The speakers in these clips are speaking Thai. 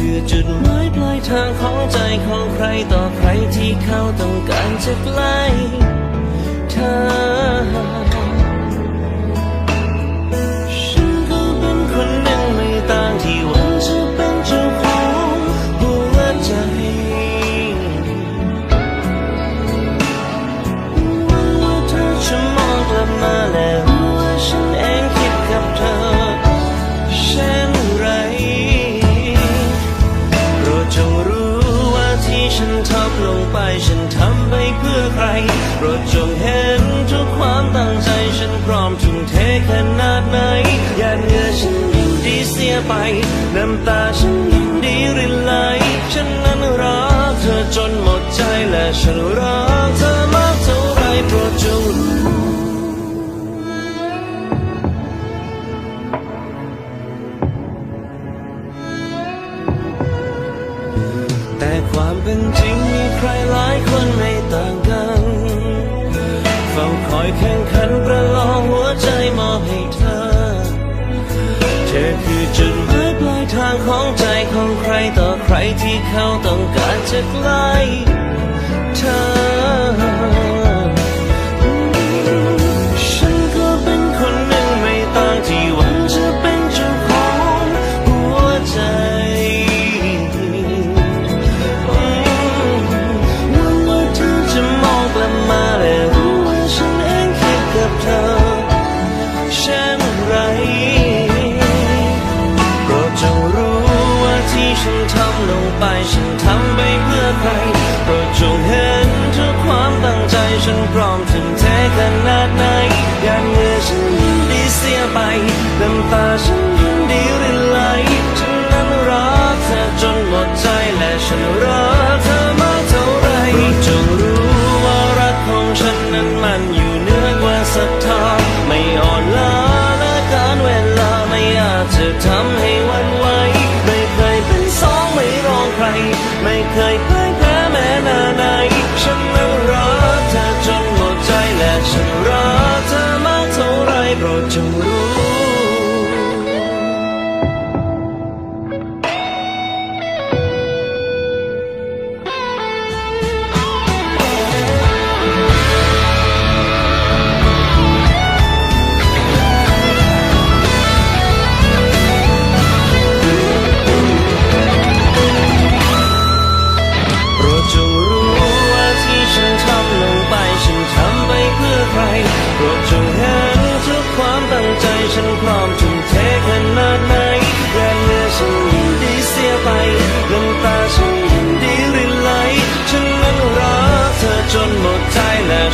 คือจุดหมายปลายทางของใจของใครต่อใครที่เขาต้องการจะใกล้เธอ โปรดจงเห็นทุกความตั้งใจฉันพร้อมทุ่มเทขนาดไหนหยาดเหงื่อฉันยินดีเสียไป น้ำตาฉันยินดีรินไหลฉันนั้นรักเธอจนหมดใจและฉันรัก ใครต่อใครที่เขาต้องการจะใกล้เธอ น้ำตาฉันยินดีรินไหลฉันนั้นรักเธอจนหมดใจและฉันรักเธอมากเท่าไรโปรดจงรู้ว่ารักของฉันนั้นมันอยู่เหนือกว่าศรัทธาไม่อ่อนล้าและการเวลาไม่อาจจะทำให้วันไหวไม่เคยเป็นสองไม่รองใคร ไม่เคยพ่ายแพ้แม้นาไหนฉันนั้นรักเธอจนหมดใจและฉันรักเธอมากเท่าไรโปรดจงรู้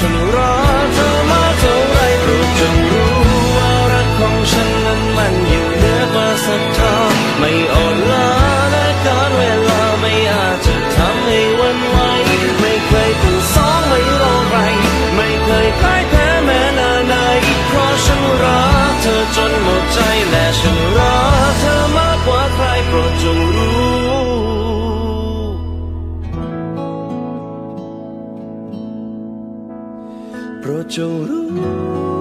ใโปรดจงรู้